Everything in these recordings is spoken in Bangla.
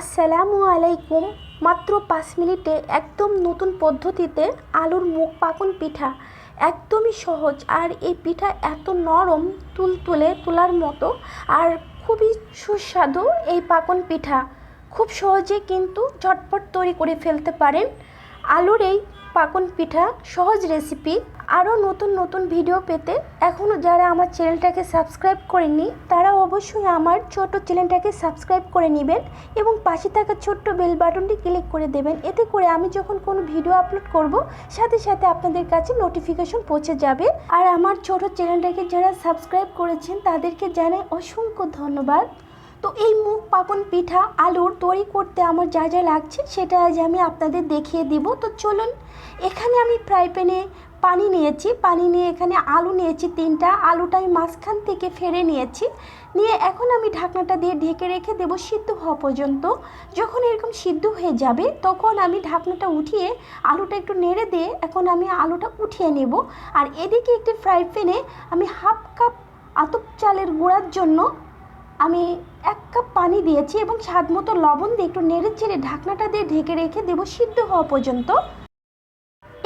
আসসালামু আলাইকুম। মাত্র পাঁচ মিনিটে একদম নতুন পদ্ধতিতে আলুর মুখ পাকন পিঠা। একদমই সহজ। আর এই পিঠা এত নরম, তুলতুলে, তোলার মতো। আর খুবই সুস্বাদু এই পাকন পিঠা। খুব সহজে কিন্তু ঝটপট তৈরি করে ফেলতে পারেন। আলুর এই পাকন পিঠা সহজ রেসিপি আরও নতুন নতুন ভিডিও পেতে এখনও যারা আমার চ্যানেলটাকে সাবস্ক্রাইব করেননি, তারা অবশ্যই আমার ছোট চ্যানেলটাকে সাবস্ক্রাইব করে নেবেন এবং পাশে থাকা ছোট্ট বেল বাটনটি ক্লিক করে দেবেন। এতে করে আমি যখন কোনো ভিডিও আপলোড করব, সাথে সাথে আপনাদের কাছে নোটিফিকেশন পৌঁছে যাবে। আর আমার ছোট চ্যানেলটাকে যারা সাবস্ক্রাইব করেছেন, তাদেরকে জানাই অসংখ্য ধন্যবাদ। তো এই মুখ পাকন পিঠা, আলুর তৈরি করতে আমার যা যা লাগছে সেটা আজ আমি আপনাদের দেখিয়ে দিব। তো চলুন, এখানে আমি ফ্রাই প্যানে পানি নিয়েছি। পানি নিয়ে এখানে আলু নিয়েছি তিনটা। আলুটা আমি মাঝখান থেকে ফেরে নিয়েছি। নিয়ে এখন আমি ঢাকনাটা দিয়ে ঢেকে রেখে দেবো সিদ্ধ হওয়া পর্যন্ত। যখন এরকম সিদ্ধ হয়ে যাবে, তখন আমি ঢাকনাটা উঠিয়ে আলুটা একটু নেড়ে দিয়ে এখন আমি আলুটা উঠিয়ে নেব। আর এদিকে একটি ফ্রাই প্যানে আমি হাফ কাপ আতপ চালের গুঁড়ার জন্য আমি এক কাপ পানি দিয়েছি এবং স্বাদ মতো লবণ দিয়ে একটু নেড়ে চেড়ে ঢাকনাটা দিয়ে ঢেকে রেখে দেবো সিদ্ধ হওয়া পর্যন্ত।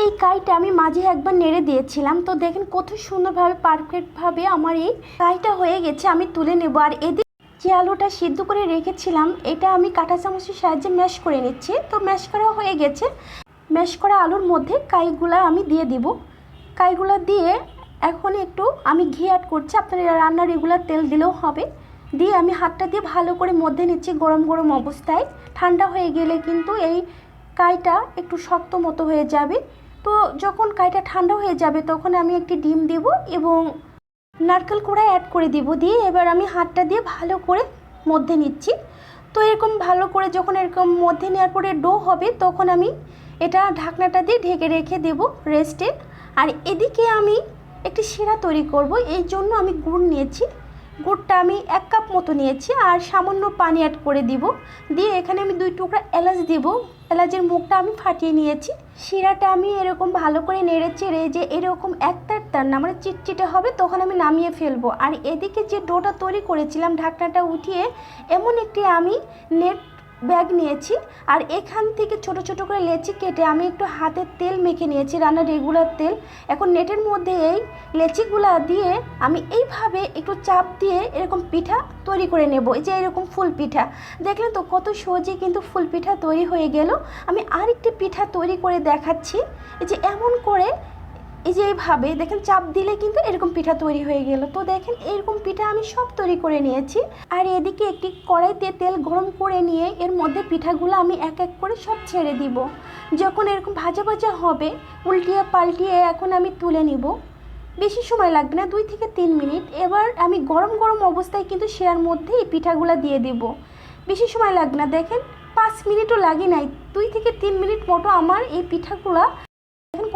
এই কাইটা আমি মাঝে একবার নেড়ে দিয়েছিলাম। তো দেখেন কত সুন্দরভাবে, পারফেক্টভাবে আমার এই কাইটা হয়ে গেছে, আমি তুলে নেব। আর এদিকে যে আলুটা সিদ্ধ করে রেখেছিলাম, এটা আমি কাঁটা চামচের সাহায্যে ম্যাশ করে নিচ্ছি। তো ম্যাশ করা হয়ে গেছে। ম্যাশ করা আলুর মধ্যে কাইগুলা আমি দিয়ে দিব। কাইগুলা দিয়ে এখন একটু আমি ঘি অ্যাড করছি। আপনারা রান্নার রেগুলার তেল দিলেও হবে। দিয়ে আমি হাতটা দিয়ে ভালো করে মধ্যে নিচ্ছি গরম গরম অবস্থায়। ঠান্ডা হয়ে গেলে কিন্তু এই কাইটা একটু শক্ত মতো হয়ে যাবে। তো যখন কাইটা ঠান্ডা হয়ে যাবে তখন আমি একটি ডিম দেব এবং নারকেল কোড়া অ্যাড করে দিব দিয়ে এবার আমি হাতটা দিয়ে ভালো করে মধ্যে নিচ্ছি। তো এরকম ভালো করে যখন এরকম মধ্যে নেওয়ার পরে ডো হবে তখন আমি এটা ঢাকনাটা দিয়ে ঢেকে রেখে দেব রেস্টে আর এদিকে আমি একটি শিরা তৈরি করব। এই জন্য আমি গুড় নিয়েছি। গুড়টা আমি এক কাপ মতো নিয়েছি আর সামান্য পানি অ্যাড করে দিব। দিয়ে এখানে আমি দুই টুকরা এলাচ দিব। এলাচের মুখটা আমি ফাটিয়ে নিয়েছি। শিরাটা আমি এরকম ভালো করে নেড়ে চেড়ে যে এরকম একটার তার না মানে চিটচিটে হবে তখন আমি নামিয়ে ফেলব। আর এদিকে যে ডোটা তৈরি করেছিলাম, ঢাকনাটা উঠিয়ে এমন একটি আমি নেট ব্যাগ নিয়েছি আর এখান থেকে ছোট ছোট করে লেচি কেটে আমি একটু হাতের তেল মেখে নিয়েছি রান্নার রেগুলার তেল। এখন নেটের মধ্যে এই লেচিগুলা দিয়ে আমি এইভাবে একটু চাপ দিয়ে এরকম পিঠা তৈরি করে নেব, এই যে এরকম ফুল পিঠা। দেখলেন তো কত সহজে কিন্তু ফুল পিঠা তৈরি হয়ে গেল। আমি আরেকটি পিঠা তৈরি করে দেখাচ্ছি। এই যে এমন করে এই যে এইভাবে দেখেন, চাপ দিলে কিন্তু এরকম পিঠা তৈরি হয়ে গেল। তো দেখেন, এরকম পিঠা আমি সব তৈরি করে নিয়েছি। আর এদিকে একটি কড়াইতে তেল গরম করে নিয়ে এর মধ্যে পিঠাগুলো আমি এক এক করে সব ছেড়ে দিব। যখন এরকম ভাজা ভাজা হবে, উল্টিয়ে পাল্টিয়ে এখন আমি তুলে নিব। বেশি সময় লাগবে না, দুই থেকে তিন মিনিট। এবার আমি গরম গরম অবস্থায় কিন্তু শেয়ার মধ্যে এই পিঠাগুলো দিয়ে দেব। বেশি সময় লাগবে না, দেখেন, পাঁচ মিনিটও লাগে নাই। দুই থেকে তিন মিনিট মতো আমার এই পিঠাগুলা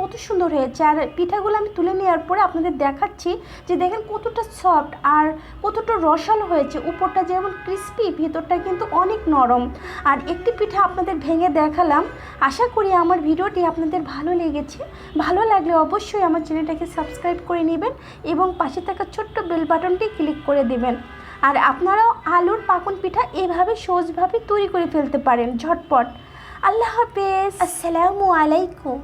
কত সুন্দর হয়েছে। আর পিঠাগুলো আমি তুলে নেওয়ার পরে আপনাদের দেখাচ্ছি যে দেখেন কতটা সফট আর কতটা রসালো হয়েছে। উপরটা যেমন ক্রিস্পি ভিতরটা কিন্তু অনেক নরম। আর একটি পিঠা আপনাদের ভেঙে দেখালাম। আশা করি আমার ভিডিওটি আপনাদের ভালো লেগেছে। ভালো লাগলে অবশ্যই আমার চ্যানেলটাকে সাবস্ক্রাইব করে নেবেন এবং পাশে থাকা ছোট্ট বেল বাটনটি ক্লিক করে দেবেন। আর আপনারাও আলুর পাকন পিঠা এভাবে সহজভাবে তৈরি করে ফেলতে পারেন ঝটপট। আল্লাহ হাফেজ। আসসালামু আলাইকুম।